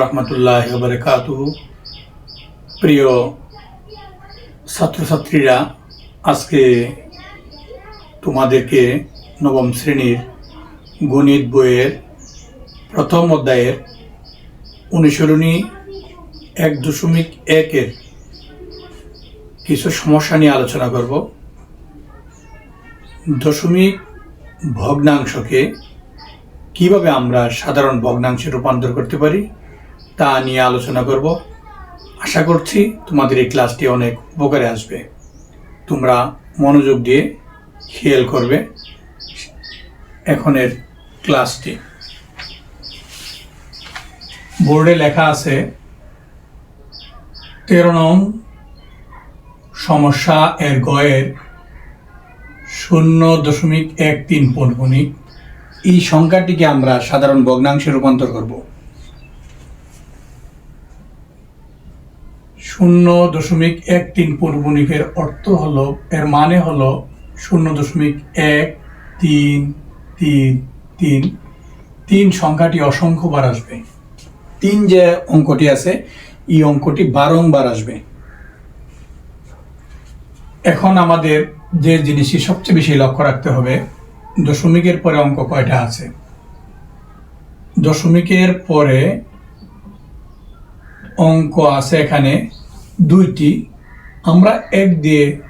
রহমতুল্লাহ বারকাত প্রিয় ছাত্রছাত্রীরা, আজকে তোমাদেরকে নবম শ্রেণির গণিত বইয়ের প্রথম অধ্যায়ের অনুসরণী এক দশমিক একের কিছু সমস্যা নিয়ে আলোচনা করব। দশমিক ভগ্নাংশকে কীভাবে আমরা সাধারণ ভগ্নাংশে রূপান্তর করতে পারি, তা নিয়ে আলোচনা করব। আশা করছি তোমাদের এই ক্লাসটি অনেক উপকারে আসবে। তোমরা মনোযোগ দিয়ে খেয়াল করবে এখনের ক্লাসটি। বোর্ডে লেখা আছে, তেরো নং সমস্যা এর গয়ের শূন্য দশমিক এক তিন পৌনপুনিক এই সংখ্যাটিকে আমরা সাধারণ ভগ্নাংশে রূপান্তর করব। শূন্য দশমিক এক তিন পৌনপুনিকের অর্থ হলো, এর মানে হলো শূন্য দশমিক এক তিন তিন তিন। তিন সংখ্যাটি অসংখ্যবার আসবে। তিন যে অঙ্কটি আছে, এই অঙ্কটি বারংবার আসবে। এখন আমাদের যে জিনিসটি সবচেয়ে বেশি লক্ষ্য রাখতে হবে দশমিকের পরে অঙ্ক কয়টা আছে? দশমিকের পরে অঙ্ক আছে এখানে দুইটি। আমরা এক দিয়ে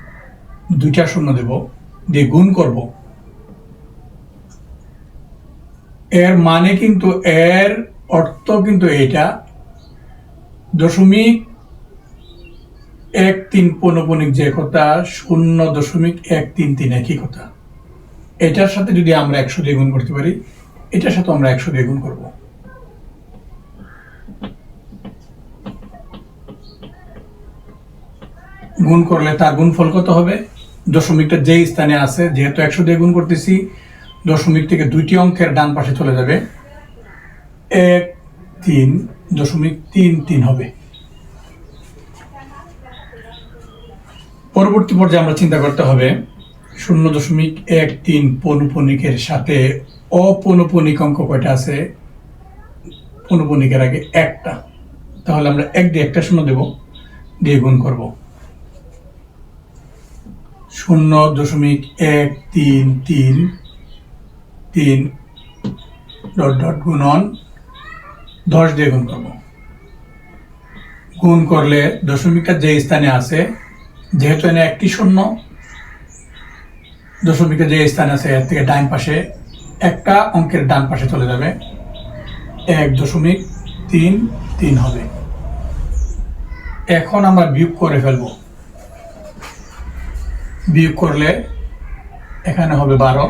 দুইটা শূন্য দেব, দিয়ে গুণ করব। এর মানে কিন্তু, এর অর্থ কিন্তু এটা দশমিক এক তিন পৌনপনিক যে কথা শূন্য দশমিক এক তিন তিন একই কথা। এটার সাথে যদি আমরা একশো দিয়ে গুণ করতে পারি, এটার সাথে আমরা একশো দিয়ে গুণ করব। গুণ করলে তার গুণফল কত হবে? দশমিকটা যে স্থানে আছে, যেহেতু একশো দিয়ে গুণ করতেছি, দশমিক থেকে দুইটি অঙ্কের ডান পাশে চলে যাবে। এক, তিন, দশমিক তিন তিন হবে। পরবর্তী পর্যায়ে আমরা চিন্তা করতে হবে শূন্য দশমিক এক তিন পৌনপনিকের সাথে অপৌনপনিক অঙ্ক কয়টা আছে? পৌনপনিকের আগে একটা। তাহলে আমরা এক দিয়ে একটা শূন্য দেব, দিয়ে গুণ করব। শূন্য দশমিক এক তিন তিন তিন ডট ডট গুণন দশ দিয়ে গুণ করব। গুণ করলে দশমিকটা যে স্থানে আছে, যেহেতু এনে একটি শূন্য দশমিকের যে স্থান আছে, এর থেকে ডান পাশে একটা অঙ্কের ডান পাশে চলে যাবে। এক দশমিক তিন তিন হবে। এখন আমরা বিয়োগ করে ফেলব। বিয়োগ করলে এখানে হবে বারো।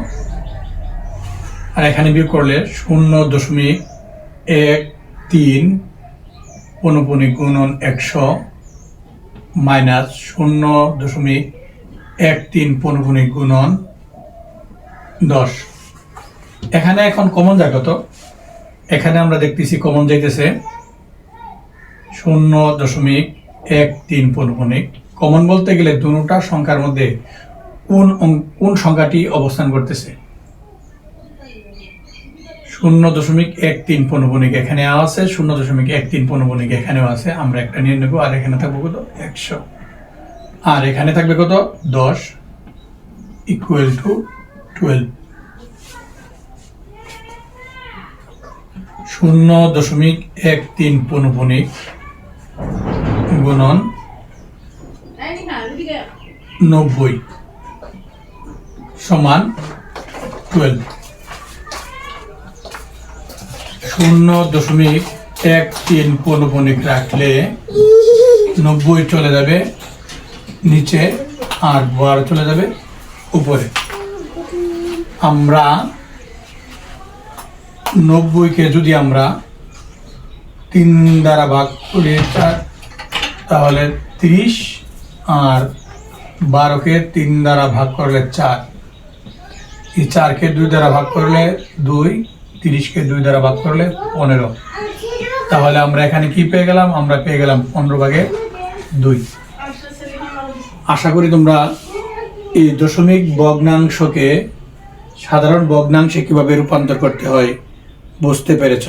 আর এখানে বিয়োগ করলে শূন্য দশমিক এক তিন পনপনিক গুণন একশো মাইনাস শূন্য দশমিক এক, তিন পনগুণিক গুণন দশ। এখানে এখন কমন যায় কত? এখানে আমরা দেখতেছি কমন যাইতেছে শূন্য দশমিক এক, তিন পনগুণিক কমন বলতে গেলে দুটা সংখ্যার মধ্যে কোন কোন সংখ্যাটি অবস্থান করতেছে? শূন্য দশমিক এক, তিন পনবনিক এখানে আছে, শূন্য দশমিক এক, তিন পনবনিক এখানেও আছে। আমরা একটা নিয়ে নেব, আর এখানে থাকব কত? একশো। আর এখানে থাকবে কত? দশ ইকুয়াল টু টুয়েলভ শূন্য দশমিক এক তিন পনবনিক গুণন নব্বই সমান টুয়েলভ শূন্য দশমিক এক তিন পনপনিক রাখলে নব্বই চলে যাবে নিচে আর বারো চলে যাবে উপরে। আমরা নব্বইকে যদি আমরা তিন দ্বারা ভাগ করি চার, তাহলে তিরিশ আর বারোকে তিন দ্বারা ভাগ করলে চার। এই চারকে দুই দ্বারা ভাগ করলে দুই তিরিশকে দুই দ্বারা ভাগ করলে পনেরো। তাহলে আমরা এখানে কি পেয়ে গেলাম? আমরা পেয়ে গেলাম পনেরো ভাগে দুই। আশা করি তোমরা এই দশমিক ভগ্নাংশকে সাধারণ ভগ্নাংশে কীভাবে রূপান্তর করতে হয় বুঝতে পেরেছ।